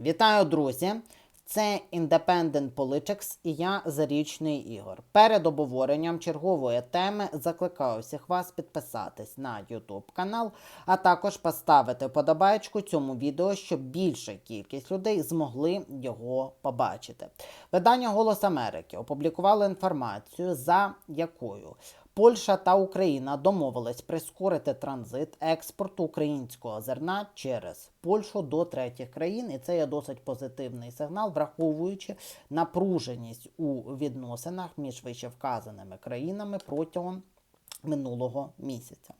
Вітаю, друзі! Це Independent Politics і я Зарічний Ігор. Перед обговоренням чергової теми закликаю всіх вас підписатись на YouTube канал, а також поставити подобаєчку цьому відео, щоб більша кількість людей змогли його побачити. Видання Голос Америки опублікувало інформацію, за якою Польща та Україна домовились прискорити транзит експорту українського зерна через Польщу до третіх країн, і це є досить позитивний сигнал, враховуючи напруженість у відносинах між вищевказаними країнами протягом минулого місяця.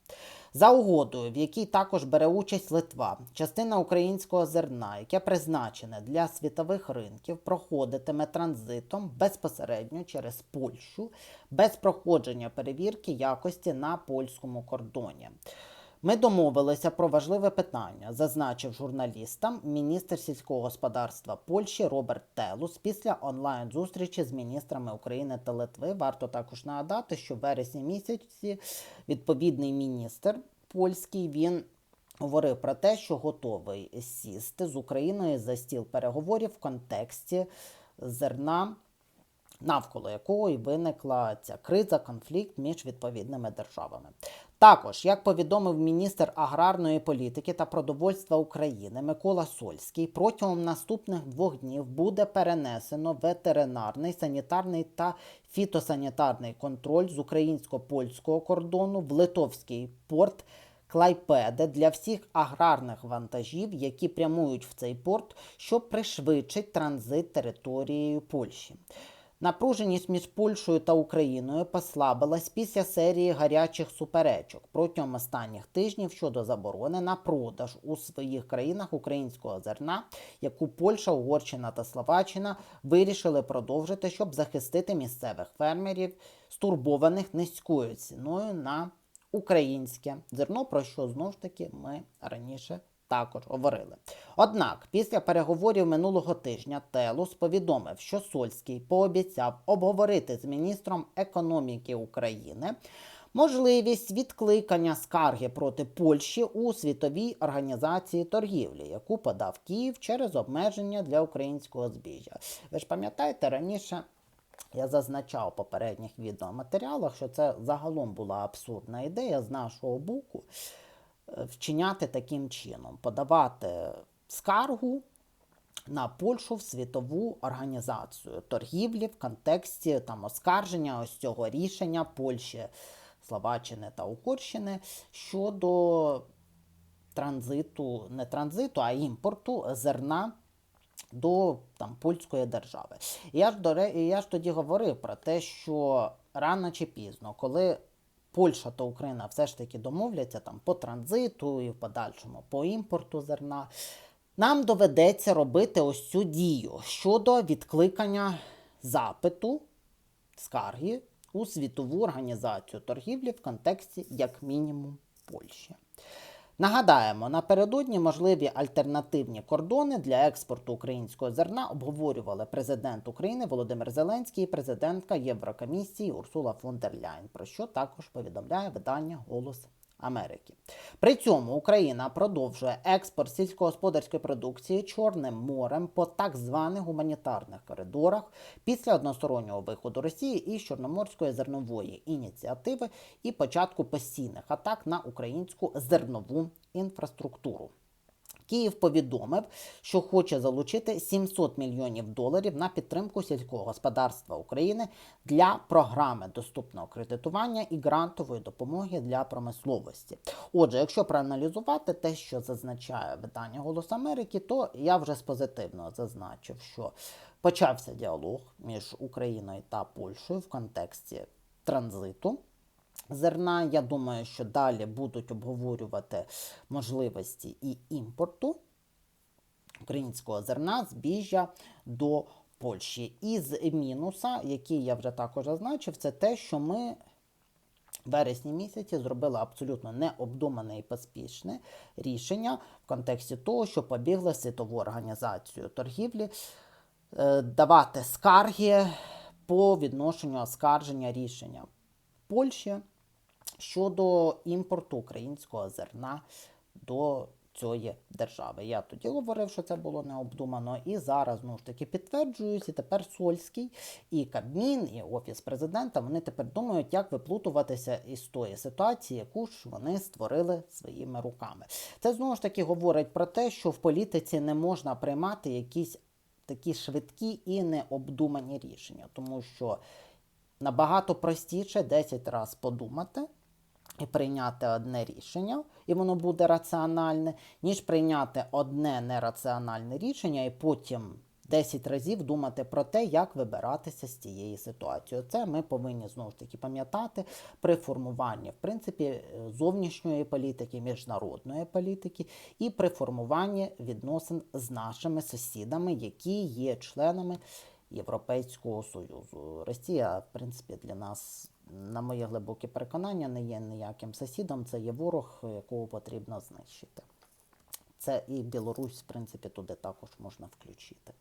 За угодою, в якій також бере участь Литва, частина українського зерна, яке призначене для світових ринків, проходитиме транзитом безпосередньо через Польщу без проходження перевірки якості на польському кордоні. Ми домовилися про важливе питання, зазначив журналістам міністр сільського господарства Польщі Роберт Телус після онлайн-зустрічі з міністрами України та Литви. Варто також нагадати, що в вересні місяці відповідний міністр польський він говорив про те, що готовий сісти з Україною за стіл переговорів в контексті зерна навколо якого і виникла ця криза, конфлікт між відповідними державами. Також, як повідомив міністр аграрної політики та продовольства України Микола Сольський, протягом наступних двох днів буде перенесено ветеринарний, санітарний та фітосанітарний контроль з українсько-польського кордону в Литовський порт. Клайпеди для всіх аграрних вантажів, які прямують в цей порт, що пришвидшить транзит територією Польщі. Напруженість між Польщею та Україною послабилась після серії гарячих суперечок протягом останніх тижнів щодо заборони на продаж у своїх країнах українського зерна, яку Польща, Угорщина та Словаччина вирішили продовжити, щоб захистити місцевих фермерів, стурбованих низькою ціною на українське зерно, про що знову ж таки ми раніше також говорили. Однак, після переговорів минулого тижня Телус повідомив, що Сольський пообіцяв обговорити з міністром економіки України. Можливість відкликання скарги проти Польщі у світовій організації торгівлі, яку подав Київ через обмеження для українського збіжжя. Ви ж пам'ятаєте, раніше я зазначав у попередніх відеоматеріалах, що це загалом була абсурдна ідея з нашого боку вчиняти таким чином, подавати скаргу на Польщу в світову організацію торгівлі в контексті там оскарження ось цього рішення Польщі, Словаччини та Угорщини щодо транзиту, не транзиту, а імпорту зерна. До там польської держави. Я ж до я ж тоді говорив про те, що рано чи пізно, коли Польща та Україна все ж таки домовляться там по транзиту і в подальшому по імпорту зерна. Нам доведеться робити ось цю дію щодо відкликання запиту скарги у світову організацію торгівлі в контексті, як мінімум, Польщі. Нагадаємо, напередодні можливі альтернативні кордони для експорту українського зерна обговорювали президент України Володимир Зеленський і президентка Єврокомісії Урсула фон дер Ляйн, про що також повідомляє видання Голос Америки. При цьому Україна продовжує експорт сільськогосподарської продукції Чорним морем по так званих гуманітарних коридорах після одностороннього виходу Росії із Чорноморської зернової ініціативи і початку постійних атак на українську зернову інфраструктуру. Київ повідомив, що хоче залучити 700 мільйонів доларів на підтримку сільського господарства України для програми доступного кредитування і грантової допомоги для промисловості. Отже, якщо проаналізувати те, що зазначає видання Голос Америки, то я вже з позитивного зазначив, що почався діалог між Україною та Польщею в контексті транзиту зерна. Я думаю, що далі будуть обговорювати можливості і імпорту українського зерна, збіжжя до Польщі. Із мінуса, який я вже також зазначив, це те, що ми. Вересні місяці зробили абсолютно необдумане і поспішне рішення в контексті того, що побігли світову організацію торгівлі, е, давати скарги по відношенню оскарження рішення Польщі щодо імпорту українського зерна до цієї держави. Я тоді говорив, що це було необдумано, і зараз знову ж таки підтверджуюсь, і тепер Сольський і Кабмін, і Офіс президента вони тепер думають, як виплутуватися із тої ситуації, яку ж вони створили своїми руками. Це знову ж таки говорить про те, що в політиці не можна приймати якісь такі швидкі і необдумані рішення, тому що набагато простіше 10 разів подумати і прийняти одне рішення, і воно буде раціональне, ніж прийняти одне нераціональне рішення і потім 10 разів думати про те, як вибиратися з цієї ситуації. Це ми повинні знову ж таки пам'ятати при формуванні в принципі зовнішньої політики, міжнародної політики і при формуванні відносин з нашими сусідами, які є членами Європейського Союзу. Росія, в принципі, для нас, на моє глибоке переконання, не є ніяким сусідом. Це є ворог, якого потрібно знищити. Це і Білорусь, в принципі, туди також можна включити,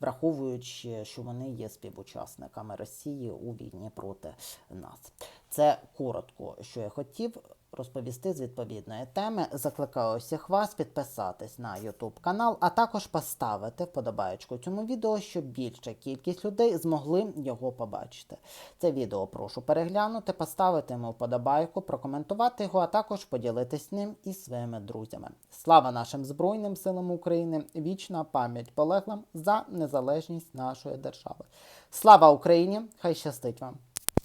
враховуючи, що вони є співучасниками Росії у війні проти нас. Це коротко, що я хотів розповісти з відповідної теми. Закликаю всіх вас підписатись на YouTube канал, а також поставити вподобаєчку цьому відео, щоб більша кількість людей змогли його побачити. Це відео прошу переглянути, поставити йому вподобайку, прокоментувати його, а також поділитись ним із своїми друзями. Слава нашим Збройним силам України! Вічна пам'ять полеглим за незалежність нашої держави. Слава Україні! Хай щастить вам!